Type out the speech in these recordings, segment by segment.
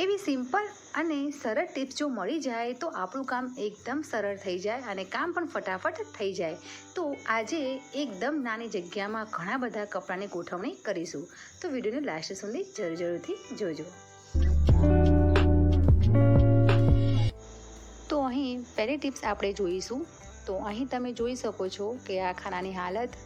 એવી સિમ્પલ અને સરળ ટિપ્સ જો મળી જાય તો આપણું કામ એકદમ સરળ થઈ જાય અને કામ પણ ફટાફટ થઈ જાય. તો આજે એકદમ નાની જગ્યામાં ઘણા બધા કપડાની ગોઠવણી કરીશું. તો વિડીયોને લાસ્ટ સુધી જરૂર જરૂરથી જોજો. તો અહીં પહેલી ટિપ્સ આપણે જોઈશું. તો અહીં તમે જોઈ શકો છો કે આ ખાનાની હાલત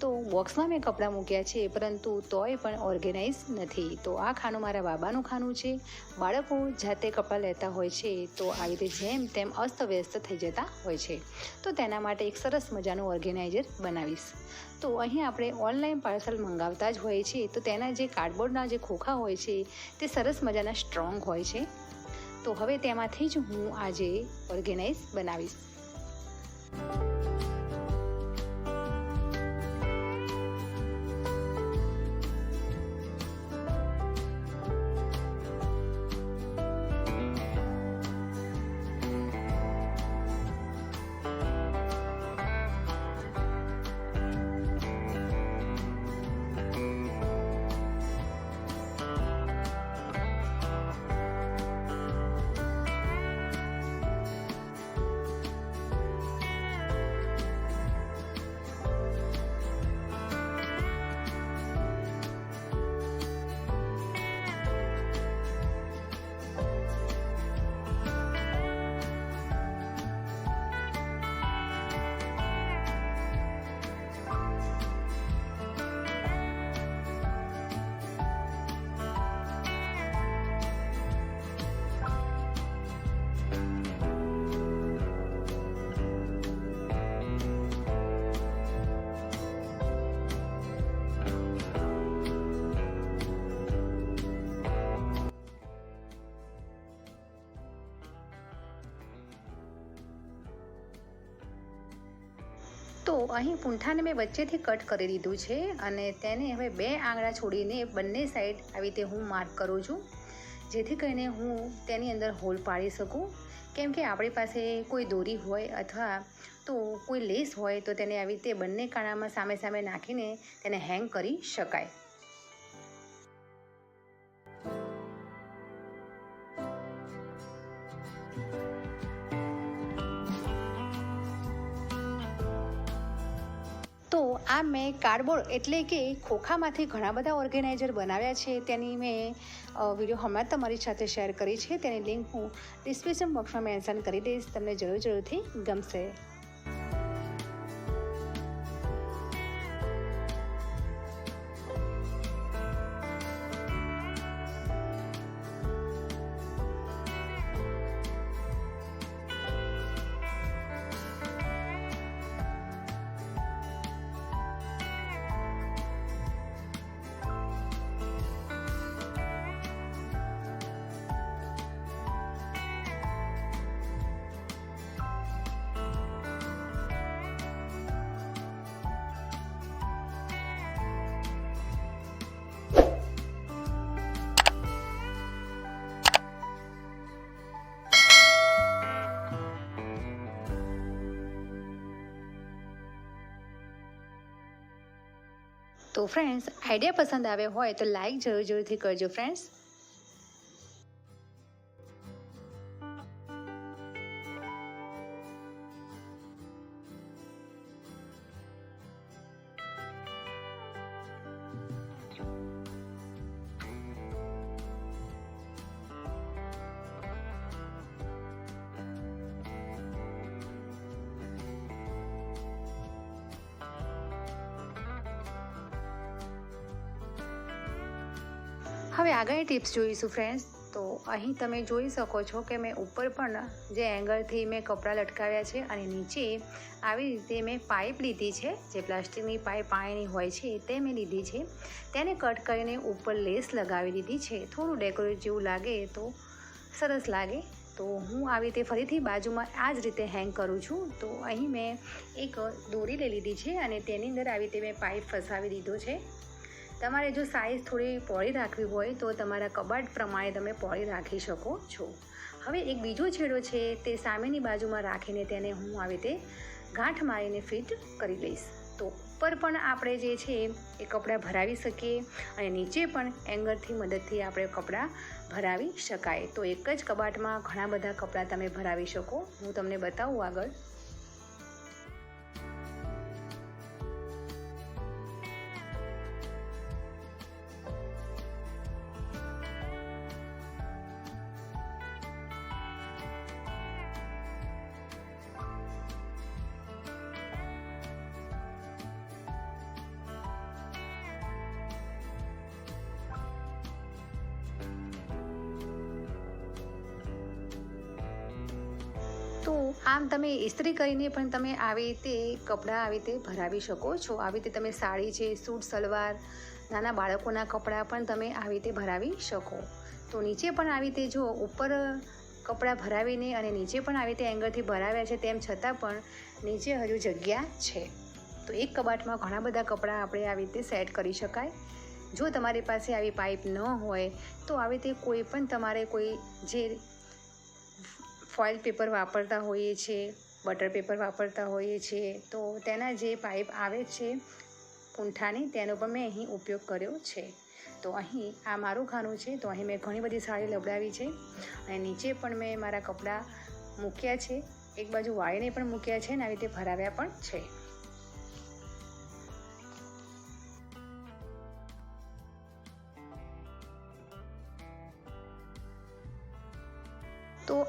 તો બોક્સમાં મેં કપડાં મૂક્યા છે, પરંતુ તોય પણ ઓર્ગેનાઇઝ નથી. તો આ ખાનું મારા બાબાનું ખાનું છે. બાળકો જાતે કપડાં લેતા હોય છે, તો આવી રીતે જેમ તેમ અસ્તવ્યસ્ત થઈ જતા હોય છે. તો તેના માટે એક સરસ મજાનું ઓર્ગેનાઇઝર બનાવીશ. તો અહીં આપણે ઓનલાઈન પાર્સલ મંગાવતા જ હોઈએ છીએ. તો તેના જે કાર્ડબોર્ડના જે ખોખા હોય છે, તે સરસ મજાના સ્ટ્રોંગ હોય છે. તો હવે તેમાંથી જ હું આજે ઓર્ગેનાઇઝ બનાવીશ. અહીં પૂંઠાને મેં વચ્ચેથી કટ કરી દીધું છે અને તેને હવે બે આંગળા છોડીને બંને સાઈડ આવી રીતે હું માર્ક કરું છું. જેથી કરીને હું તેની અંદર હોલ પાડી શકું. કેમ કે આપણી પાસે કોઈ દોરી હોય અથવા તો કોઈ લેસ હોય તો તેને આવી રીતે બંને કાણામાં સામે સામે નાખીને તેને હેંગ કરી શકાય. તો આ મેં કાર્ડબોર્ડ એટલે કે ખોખામાંથી ઘણા બધા ઓર્ગેનાઇઝર બનાવ્યા છે. તેની મેં વીડિયો હમણાં તમારી સાથે શેર કરી છે. તેની લિંક હું ડિસ્ક્રિપ્શન બોક્સમાં મેન્શન કરી દઈશ. તમને જરૂર જરૂરથી ગમશે. તો ફ્રેન્ડ્સ આઈડિયા પસંદ આવ્યો હોય તો લાઈક જરૂર જરૂરથી કરજો ફ્રેન્ડ્સ હવે આગળની ટિપ્સ જોઈશું ફ્રેન્ડ્સ તો અહીં તમે જોઈ શકો છો કે મેં ઉપર પણ જે એંગલથી મેં કપડાં લટકાવ્યા છે અને નીચે આવી રીતે મેં પાઇપ લીધી છે. જે પ્લાસ્ટિકની પાઇપ પાણીની હોય છે તે મેં લીધી છે. તેને કટ કરીને ઉપર લેસ લગાવી દીધી છે. થોડું ડેકોરેટ જેવું લાગે તો સરસ લાગે. તો હું આવી રીતે ફરીથી બાજુમાં આ જ રીતે હેંગ કરું છું. તો અહીં મેં એક દોરી લઈ લીધી છે અને તેની અંદર આવી રીતે મેં પાઇપ ફસાવી દીધો છે. તમારે જો સાઇઝ થોડી પહોળી રાખવી હોય તો તમારા કબાટ પ્રમાણે તમે પહોળી રાખી શકો છો. હવે એક બીજો છેડો છે તે સામેની બાજુમાં રાખીને તેને હું આવી રીતે ગાંઠ મારીને ફિટ કરી લઈશ. તો ઉપર પણ આપણે જે છે એ કપડાં ભરાવી શકીએ અને નીચે પણ એંગરથી મદદથી આપણે કપડાં ભરાવી શકાય. તો એક જ કબાટમાં ઘણા બધા કપડાં તમે ભરાવી શકો. હું તમને બતાવું આગળ. તો આમ તમે ઇસ્ત્રી કરીને પણ તમે આવી રીતે કપડાં આવી રીતે ભરાવી શકો છો. આવી રીતે તમે સાડી છે, સૂટ, સલવાર, નાના બાળકોના કપડાં પણ તમે આવી રીતે ભરાવી શકો. તો નીચે પણ આવી રીતે જો ઉપર કપડાં ભરાવીને અને નીચે પણ આવી રીતે એંગલથી ભરાવ્યા છે તેમ છતાં પણ નીચે હજુ જગ્યા છે. તો એક કબાટમાં ઘણા બધા કપડાં આપણે આવી રીતે સેટ કરી શકાય. જો તમારી પાસે આવી પાઇપ ન હોય તો આવી રીતે કોઈ પણ તમારે કોઈ જે ફોઇલ પેપર વાપરતા હોઈએ છીએ બટર પેપર વાપરતા હોઈએ છીએ, તો તેના જે પાઇપ આવે છે પૂંઠાની, તેનો પણ મેં અહીં ઉપયોગ કર્યો છે. તો અહીં આ મારું ખાનું છે, તો અહીં મેં ઘણી બધી સાડી લબડાવી છે અને નીચે પણ મેં મારા કપડાં મૂક્યા છે. એક બાજુ વાળીને પણ મૂક્યા છે અને આવી રીતે ભરાવ્યા પણ છે.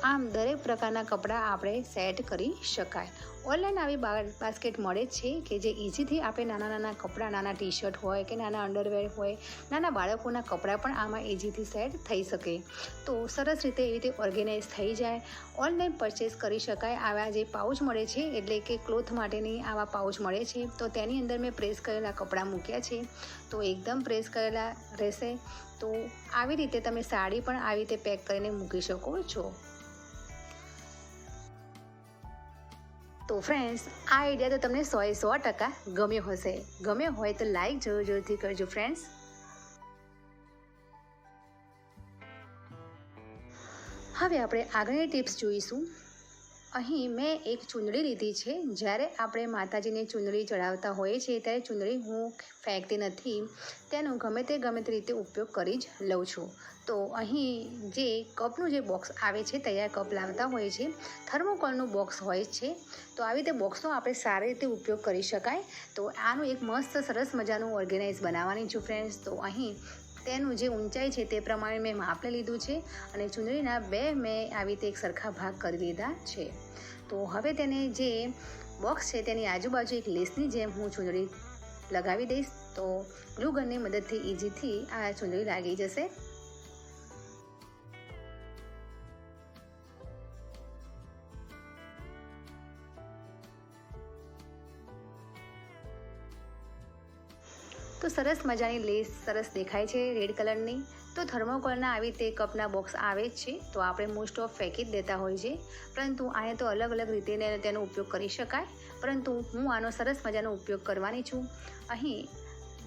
આમ દરેક પ્રકારના કપડાં આપણે સેટ કરી શકાય. ઓનલાઈન આવી બાસ્કેટ મળે છે કે જે ઇઝીથી આપણે નાના નાના કપડાં, નાના ટી શર્ટ હોય કે નાના અંડરવેર હોય, નાના બાળકોના કપડાં પણ આમાં ઇઝીથી સેટ થઈ શકે. તો સરસ રીતે એવી રીતે ઓર્ગેનાઇઝ થઈ જાય. ઓનલાઈન પરચેસ કરી શકાય આવા જે પાઉચ મળે છે, એટલે કે ક્લોથ માટેની આવા પાઉચ મળે છે, તો તેની અંદર મેં પ્રેસ કરેલા કપડાં મૂક્યા છે. તો એકદમ પ્રેસ કરેલા રહેશે. તો આવી રીતે તમે સાડી પણ આવી રીતે પેક કરીને મૂકી શકો છો. તો ફ્રેન્ડ્સ આ આઈડિયા તો તમને સોએ સો ટકા ગમ્યો હશે. ગમ્યો હોય તો લાઈક જરૂર જરૂરથી કરજો ફ્રેન્ડ્સ હવે આપણે આગળની ટિપ્સ જોઈશું. અહીં મેં એક ચૂંદડી લીધી છે. જ્યારે આપણે માતાજીને ચૂંદડી ચડાવતા હોઈએ છીએ, ત્યારે ચૂંદડી હું ફેંકતી નથી. તેનો ગમે તે ગમે તે રીતે ઉપયોગ કરી જ લઉં છું. તો અહીં જે કપનું જે બોક્સ આવે છે, તૈયાર કપ લાવતા હોય છે થર્મોકોલનું બોક્સ હોય છે, તો આવી રીતે બોક્સનો આપણે સારી રીતે ઉપયોગ કરી શકાય. તો આનું એક મસ્ત સરસ મજાનું ઓર્ગેનાઇઝ બનાવવાની છું ફ્રેન્ડ્સ તો અહીં તેનું જે ઊંચાઈ છે તે પ્રમાણે મેં માપને લીધું છે અને ચૂંદડીના બે મેં આવી રીતે એક સરખા ભાગ કરી લીધા છે. તો હવે તેને જે બોક્સ છે તેની આજુબાજુ એક લેસની જેમ હું ચૂંદડી લગાવી દઈશ. તો ગ્લુગનની મદદથી ઇઝીથી આ ચૂંદડી લાગી જશે. તો સરસ મજાની લેસ સરસ દેખાય છે રેડ કલરની. તો થર્મોકોલના આવી રીતે કપના બોક્સ આવે જ છે, તો આપણે મોસ્ટ ઓફ ફેંકી જ દેતા હોય છે. પરંતુ આને તો અલગ અલગ રીતે તેનો ઉપયોગ કરી શકાય. પરંતુ હું આનો સરસ મજાનો ઉપયોગ કરવાની છું. અહીં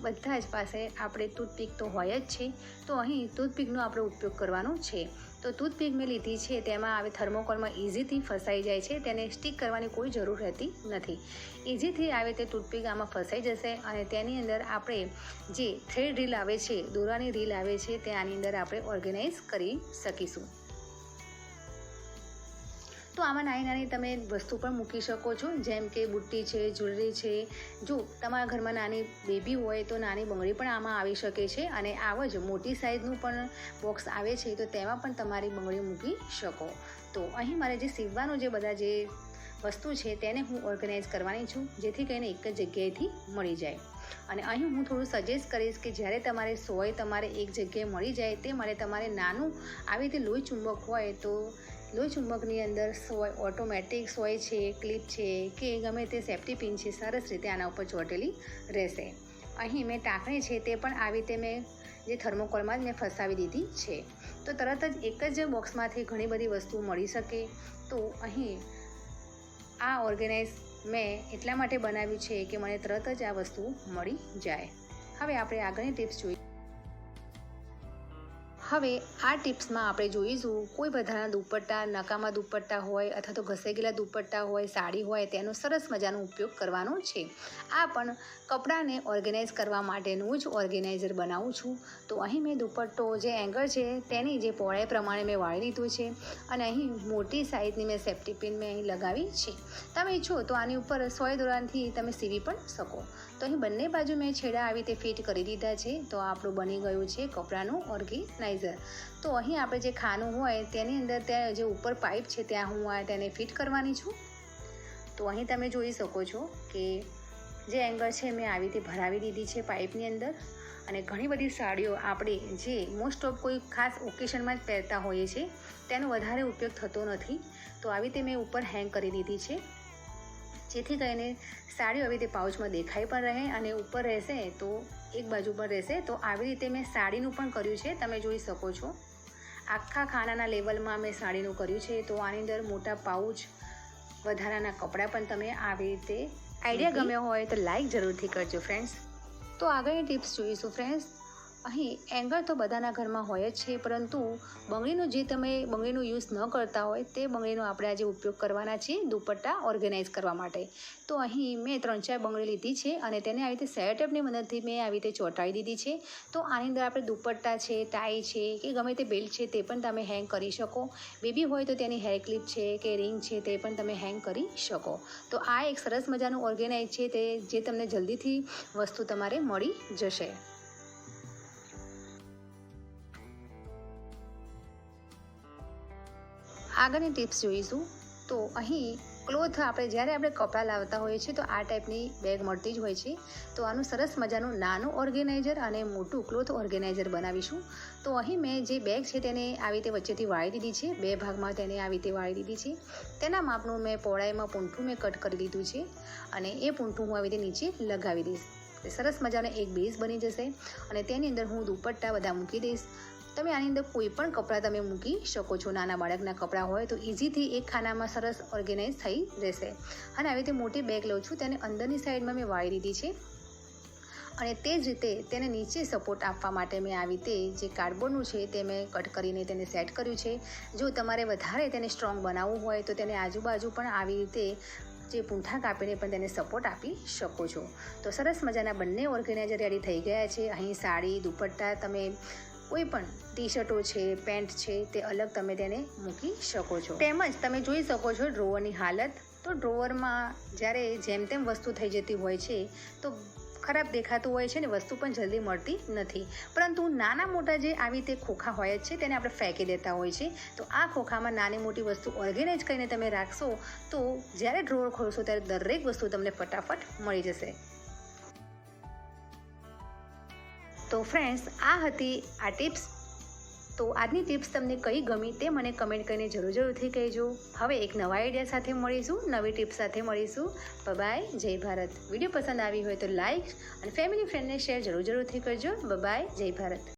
બધા જ પાસે આપણે ટૂથપીક તો હોય જ છે, તો અહીં ટૂથપીકનો આપણે ઉપયોગ કરવાનો છે. તો ટૂથપીક મેં લીધી છે, તેમાં આવે થર્મોકોલમાં ઇઝીથી ફસાઈ જાય છે, તેને સ્ટીક કરવાની કોઈ જરૂર રહેતી નથી. ઇઝીથી આવે તે ટૂથપીક આમાં ફસાઈ જશે અને તેની અંદર આપણે જે થ્રેડ રીલ આવે છે, દોરાની રીલ આવે છે, તે આની અંદર આપણે ઓર્ગેનાઇઝ કરી શકીશું. તો આમાં નાની નાની તમે વસ્તુ પણ મૂકી શકો છો. જેમ કે બુટ્ટી છે, જ્વેલરી છે. જો તમારા ઘરમાં નાની બેબી હોય તો નાની બંગડી પણ આમાં આવી શકે છે અને આવા જ મોટી સાઇઝનું પણ બોક્સ આવે છે તો તેમાં પણ તમારી બંગડી મૂકી શકો. તો અહીં મારે જે સીવવાનું જે બધા જે વસ્તુ છે તેને હું ઓર્ગેનાઇઝ કરવાની છું, જેથી કરીને એક જ જગ્યાએથી મળી જાય. અને અહીં હું થોડું સજેસ્ટ કરીશ કે જ્યારે તમારે સોય તમારે એક જગ્યાએ મળી જાય તે માટે તમારે નાનું આવી રીતે લોહી ચુંબક હોય તો લોહી ચુંબકની અંદર સોય ઓટોમેટિક સોય છે ક્લિપ છે, કે ગમે તે સેફ્ટી પિન છે, સરસ રીતે આના ઉપર ચોટેલી રહેશે. અહીં મેં ટાંકણી છે તે પણ આવી રીતે મેં જે થર્મોકોલમાં જ મેં ફસાવી દીધી છે. તો તરત જ એક જ બોક્સમાંથી ઘણી બધી વસ્તુઓ મળી શકે. તો અહીં આ ઓર્ગેનાઇઝ મેં એટલા માટે બનાવ્યું છે કે મને તરત જ આ વસ્તુ મળી જાય. હવે આપણે આગળની ટિપ્સ જોઈએ. હવે આ ટિપ્સમાં આપણે જોઈશું કોઈ બધાના દુપટ્ટા, નકામા દુપટ્ટા હોય અથવા તો ઘસેગેલા દુપટ્ટા હોય, સાડી હોય તેનો સરસ મજાનો ઉપયોગ કરવાનો છે. આ પણ કપડાને ઓર્ગેનાઇઝ કરવા માટેનું જ ઓર્ગેનાઇઝર બનાવું છું. તો અહીં મેં દુપટ્ટો જે એંગલ છે તેની જે પહોળાઈ પ્રમાણે મેં વાળી લીધું છે અને અહીં મોટી સાઇઝની મેં સેફ્ટી પિન મેં અહીં લગાવી છે. તમે ઈચ્છો તો આની ઉપર સોય દોરાનથી તમે સીવી પણ શકો. તો અહીં બંને બાજુ મેં છેડા આવી રીતે ફિટ કરી દીધા છે. તો આપણું બની ગયું છે કપડાનું ઓર્ગેનાઇઝર. તો અહીં આપણે જે ખાનું હોય તેની અંદર ત્યાં જે ઉપર પાઇપ છે ત્યાં હું આ તેને ફિટ કરવાની છું. તો અહીં તમે જોઈ શકો છો કે જે એંગલ છે મેં આવી રીતે ભરાવી દીધી છે પાઇપની અંદર. અને ઘણી બધી સાડીઓ આપણે જે મોસ્ટ ઓફ કોઈ ખાસ ઓકેશનમાં જ પહેરતા હોઈએ છીએ, તેનો વધારે ઉપયોગ થતો નથી. તો આવી રીતે મેં ઉપર હેંગ કરી દીધી છે. જેથી કરીને સાડીઓ આવી રીતે પાઉચમાં દેખાઈ પણ રહે અને ઉપર રહેશે તો એક બાજુ પર રહેશે તો આવી રીતે મેં સાડીનું પણ કર્યું છે તમે જોઈ શકો છો. આખા ખાનાના લેવલમાં મેં સાડીનું કર્યું છે તો આની અંદર મોટા પાઉચ વધારાના કપડાં પણ તમે આવી રીતે આઈડિયા ગમ્યો હોય તો લાઈક જરૂરથી કરજો ફ્રેન્ડ્સ તો આગળની ટિપ્સ જોઈશું ફ્રેન્ડ્સ અહીં એંગલ તો બધાના ઘરમાં હોય જ છે, પરંતુ બંગડીનું જે તમે, બંગડીનું યુઝ ન કરતા હોય, તે બંગડીનો આપણે આજે ઉપયોગ કરવાના છીએ દુપટ્ટા ઓર્ગેનાઇઝ કરવા માટે. તો અહીં મેં ત્રણ ચાર બંગડી લીધી છે અને તેને આવી રીતે સેટેપની મદદથી મેં આવી રીતે ચોંટાડી દીધી છે. તો આની અંદર આપણે દુપટ્ટા છે ટાઈ છે, કે ગમે તે બેલ્ટ છે, તે પણ તમે હેંગ કરી શકો. બેબી હોય તો તેની હેર ક્લિપ છે, કે રિંગ છે, તે પણ તમે હેંગ કરી શકો. તો આ એક સરસ મજાનું ઓર્ગેનાઇઝ છે, તે જે તમને જલ્દીથી વસ્તુ તમારે મળી જશે. આગળની ટિપ્સ જોઈશું. તો અહીં ક્લોથ આપણે જ્યારે આપણે કપડાં લાવતા હોઈએ છીએ, તો આ ટાઈપની બેગ મળતી જ હોય છે. તો આનું સરસ મજાનું નાનું ઓર્ગેનાઇઝર અને મોટું ક્લોથ ઓર્ગેનાઇઝર બનાવીશું. તો અહીં મેં જે બેગ છે તેને આવી રીતે વચ્ચેથી વાળી દીધી છે. બે ભાગમાં તેને આવી રીતે વાળી દીધી છે. તેના માપનું મેં પહોળાઈમાં પૂંઠું મેં કટ કરી દીધું છે અને એ પૂંઠું હું આવી રીતે નીચે લગાવી દઈશ. સરસ મજાનો એક બેઝ બની જશે અને તેની અંદર હું દુપટ્ટા બધા મૂકી દઈશ. તમે આની અંદર કોઈ પણ કપડાં તમે મૂકી શકો છો. નાના બાળકના કપડાં હોય તો ઇઝીથી એક ખાનામાં સરસ ઓર્ગેનાઇઝ થઈ રહેશે. અને આવી રીતે મોટી બેગ લઉં છું. તેને અંદરની સાઈડમાં મેં વાળી દીધી છે. અને તે જ રીતે તેને નીચે સપોર્ટ આપવા માટે મેં આવી રીતે જે કાર્ડબોર્ડનું છે તે મેં કટ કરીને તેને સેટ કર્યું છે. જો તમારે વધારે તેને સ્ટ્રોંગ બનાવવું હોય તો તેને આજુબાજુ પણ આવી રીતે જે પૂંઠા કાપીને પણ તેને સપોર્ટ આપી શકો છો. તો સરસ મજાના બંને ઓર્ગેનાઇઝર રેડી થઈ ગયા છે. અહીં સાડી, દુપટ્ટા, તમે કોઈ પણ ટી શર્ટો છે, પેન્ટ છે, તે અલગ તમે તેને મૂકી શકો છો. તેમજ તમે જોઈ શકો છો ડ્રોવરની હાલત. તો ડ્રોવરમાં જ્યારે જેમ તેમ વસ્તુ થઈ જતી હોય છે, તો ખરાબ દેખાતું હોય છે ને વસ્તુ પણ જલ્દી મળતી નથી. પરંતુ નાના મોટા જે આવી રીતે ખોખા હોય જ છે, તેને આપણે ફેંકી દેતા હોય છે. તો આ ખોખામાં નાની મોટી વસ્તુ ઓર્ગેનાઇઝ કરીને તમે રાખશો, તો જ્યારે ડ્રોવર ખોલશો ત્યારે દરેક વસ્તુ તમને ફટાફટ મળી જશે. તો ફ્રેન્ડ્સ આ હતી આ ટિપ્સ તો આજની ટિપ્સ તમને કઈ ગમી તે મને કમેન્ટ કરીને જરૂર જરૂરથી કહેજો. હવે એક નવા આઈડિયા સાથે મળીશું, નવી ટિપ્સ સાથે મળીશું. બબાય જય ભારત. વીડિયો પસંદ આવી હોય તો લાઇક અને ફેમિલી ફ્રેન્ડને શેર જરૂર જરૂરથી કરજો. બબાય જય ભારત.